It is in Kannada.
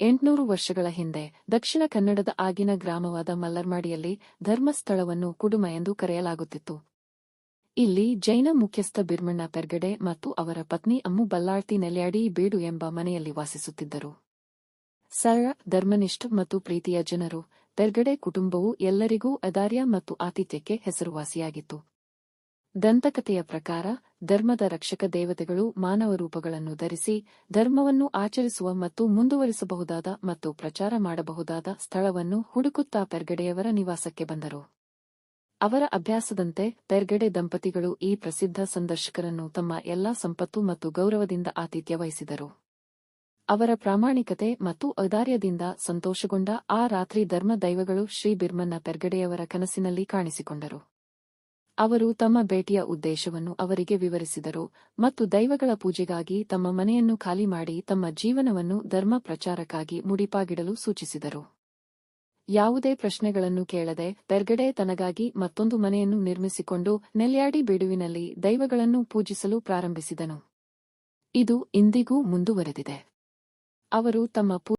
ಎಂಟ್ನೂರು ವರ್ಷಗಳ ಹಿಂದೆ ದಕ್ಷಿಣ ಕನ್ನಡದ ಆಗಿನ ಗ್ರಾಮವಾದ ಮಲ್ಲರ್ಮಾಡಿಯಲ್ಲಿ ಧರ್ಮಸ್ಥಳವನ್ನು ಕುಡುಮ ಎಂದು ಕರೆಯಲಾಗುತ್ತಿತ್ತು. ಇಲ್ಲಿ ಜೈನ ಮುಖ್ಯಸ್ಥ ಬಿರ್ಮಣ್ಣ ಪೆರ್ಗಡೆ ಮತ್ತು ಅವರ ಪತ್ನಿ ಅಮ್ಮು ಬಲ್ಲಾಳ್ತಿ ನೆಲ್ಯಾಡಿ ಬೀಡು ಎಂಬ ಮನೆಯಲ್ಲಿ ವಾಸಿಸುತ್ತಿದ್ದರು. ಸರಳ ಧರ್ಮನಿಷ್ಠ ಮತ್ತು ಪ್ರೀತಿಯ ಜನರು, ಪೆರ್ಗಡೆ ಕುಟುಂಬವು ಎಲ್ಲರಿಗೂ ಅದಾರ್ಯ ಮತ್ತು ಆತಿಥ್ಯಕ್ಕೆ ಹೆಸರುವಾಸಿಯಾಗಿತ್ತು. ದಂತಕಥೆಯ ಪ್ರಕಾರ ಧರ್ಮದ ರಕ್ಷಕ ದೇವತೆಗಳು ಮಾನವ ರೂಪಗಳನ್ನು ಧರಿಸಿ ಧರ್ಮವನ್ನು ಆಚರಿಸುವ ಮತ್ತು ಮುಂದುವರಿಸಬಹುದಾದ ಮತ್ತು ಪ್ರಚಾರ ಮಾಡಬಹುದಾದ ಸ್ಥಳವನ್ನು ಹುಡುಕುತ್ತಾ ಪೆರ್ಗಡೆಯವರ ನಿವಾಸಕ್ಕೆ ಬಂದರು. ಅವರ ಅಭ್ಯಾಸದಂತೆ ಪೆರ್ಗಡೆ ದಂಪತಿಗಳು ಈ ಪ್ರಸಿದ್ಧ ಸಂದರ್ಶಕರನ್ನು ತಮ್ಮ ಎಲ್ಲಾ ಸಂಪತ್ತು ಮತ್ತು ಗೌರವದಿಂದ ಆತಿಥ್ಯ ವಹಿಸಿದರು. ಅವರ ಪ್ರಾಮಾಣಿಕತೆ ಮತ್ತು ಔದಾರ್ಯದಿಂದ ಸಂತೋಷಗೊಂಡ ಆ ರಾತ್ರಿ ಧರ್ಮ ದೈವಗಳು ಶ್ರೀ ಬಿರ್ಮನ್ನ ಪೆರ್ಗಡೆಯವರ ಕನಸಿನಲ್ಲಿ ಕಾಣಿಸಿಕೊಂಡರು. ಅವರು ತಮ್ಮ ಭೇಟಿಯ ಉದ್ದೇಶವನ್ನು ಅವರಿಗೆ ವಿವರಿಸಿದರು ಮತ್ತು ದೈವಗಳ ಪೂಜೆಗಾಗಿ ತಮ್ಮ ಮನೆಯನ್ನು ಖಾಲಿ ಮಾಡಿ ತಮ್ಮ ಜೀವನವನ್ನು ಧರ್ಮ ಪ್ರಚಾರಕ್ಕಾಗಿ ಮುಡಿಪಾಗಿಡಲು ಸೂಚಿಸಿದರು. ಯಾವುದೇ ಪ್ರಶ್ನೆಗಳನ್ನು ಕೇಳದೆ ಬೆರ್ಗಡೆ ತನಗಾಗಿ ಮತ್ತೊಂದು ಮನೆಯನ್ನು ನಿರ್ಮಿಸಿಕೊಂಡು ನೆಲ್ಯಾಡಿ ಬಿಡುವಿನಲ್ಲಿ ದೈವಗಳನ್ನು ಪೂಜಿಸಲು ಪ್ರಾರಂಭಿಸಿದನು. ಇದು ಇಂದಿಗೂ ಮುಂದುವರೆದಿದೆ. ಅವರು ತಮ್ಮ